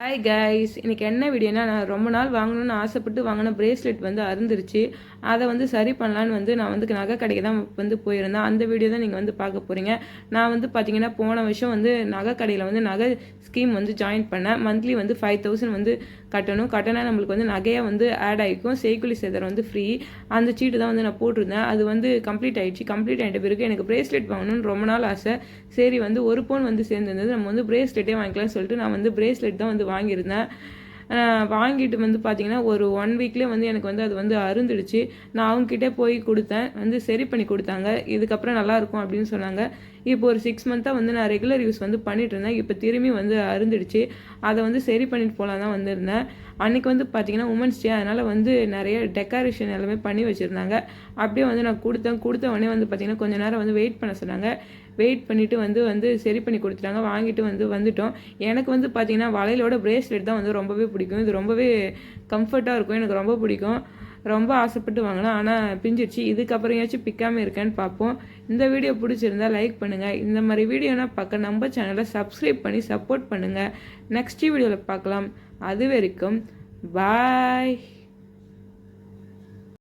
Hi guys இன்னைக்கு என்ன வீடியோனா நான் ரொம்ப நாள் வாங்கணும்னு ஆசைப்பட்டு வாங்கின பிரேஸ்லெட் வந்து அருந்துருச்சு. அதை வந்து சரி பண்ணலான்னு வந்து நான் வந்து நகை கடைக்கு தான் வந்து போயிருந்தேன். அந்த வீடியோ தான் நீங்கள் வந்து பார்க்க போகிறீங்க நான் வந்து பார்த்தீங்கன்னா போன வருஷம் வந்து நகை கடையில் வந்து நகை ஸ்கீம் வந்து ஜாயின் பண்ணேன். மந்த்லி வந்து ஃபைவ் தௌசண்ட் வந்து கட்டணும். கட்டினா நம்மளுக்கு வந்து நகையாக வந்து ஆட் ஆகிக்கும். செய்குலி சேதர் வந்து ஃப்ரீ அந்த சீட்டு தான் வந்து நான் போட்டிருந்தேன். அது வந்து கம்ப்ளீட் ஆகிடுச்சு கம்ப்ளீட் ஆகிட்ட பிறகு எனக்கு பிரேஸ்லெட் வாங்கணும்னு ரொம்ப நாள் ஆசை. சரி வந்து ஒரு பவுன் வந்து சேர்ந்துருந்தது. நம்ம வந்து பிரேஸ்லெட்டே வாங்கிக்கலாம்னு சொல்லிட்டு நான் வந்து பிரேஸ்லெட் தான் வந்து வாங்கியிருந்தேன். வாங்கிட்டு வந்து பார்த்தீங்கன்னா ஒரு ஒன் வீக்லேயே வந்து எனக்கு வந்து அது வந்து அருந்துடுச்சு. நான் அவங்ககிட்ட போய் கொடுத்தேன். வந்து சரி பண்ணி கொடுத்தாங்க. இதுக்கப்புறம் நல்லாயிருக்கும் அப்படின்னு சொன்னாங்க. இப்போ ஒரு சிக்ஸ் மந்த்தாக வந்து நான் ரெகுலர் யூஸ் வந்து பண்ணிட்டுருந்தேன் இப்போ திரும்பி வந்து அருந்துடுச்சு. அதை வந்து சரி பண்ணிட்டு போகலாம் தான் வந்திருந்தேன். அன்றைக்கி வந்து பார்த்தீங்கன்னா உமன்ஸ் டே அதனால் வந்து நிறைய டெக்கரேஷன் எல்லாமே பண்ணி வச்சுருந்தாங்க. அப்படியே வந்து நான் கொடுத்தேன். கொடுத்த உடனே வந்து பார்த்திங்கன்னா கொஞ்ச நேரம் வந்து வெயிட் பண்ண சொன்னாங்க. வெயிட் பண்ணிவிட்டு வந்து வந்து சரி பண்ணி கொடுத்துட்டாங்க. வாங்கிட்டு வந்து வந்துட்டோம். எனக்கு வந்து பார்த்திங்கன்னா வளையலோட ப்ரேஸ்லெட் தான் வந்து ரொம்பவே பிடிக்கும். இது ரொம்பவே கம்ஃபர்ட்டாக இருக்கும். எனக்கு ரொம்ப பிடிக்கும். ரொம்ப ஆசைப்பட்டு வாங்கினோம். ஆனால் பிஞ்சிடுச்சு இதுக்கப்புறையாச்சும் பிக்காமல் இருக்கேன்னு பார்ப்போம். இந்த வீடியோ பிடிச்சிருந்தா லைக் பண்ணுங்கள் இந்த மாதிரி வீடியோனா பார்க்க நம்ம சேனலை சப்ஸ்கிரைப் பண்ணி சப்போர்ட் பண்ணுங்கள் நெக்ஸ்ட் வீடியோவில் பார்க்கலாம். அது வரைக்கும் பாய்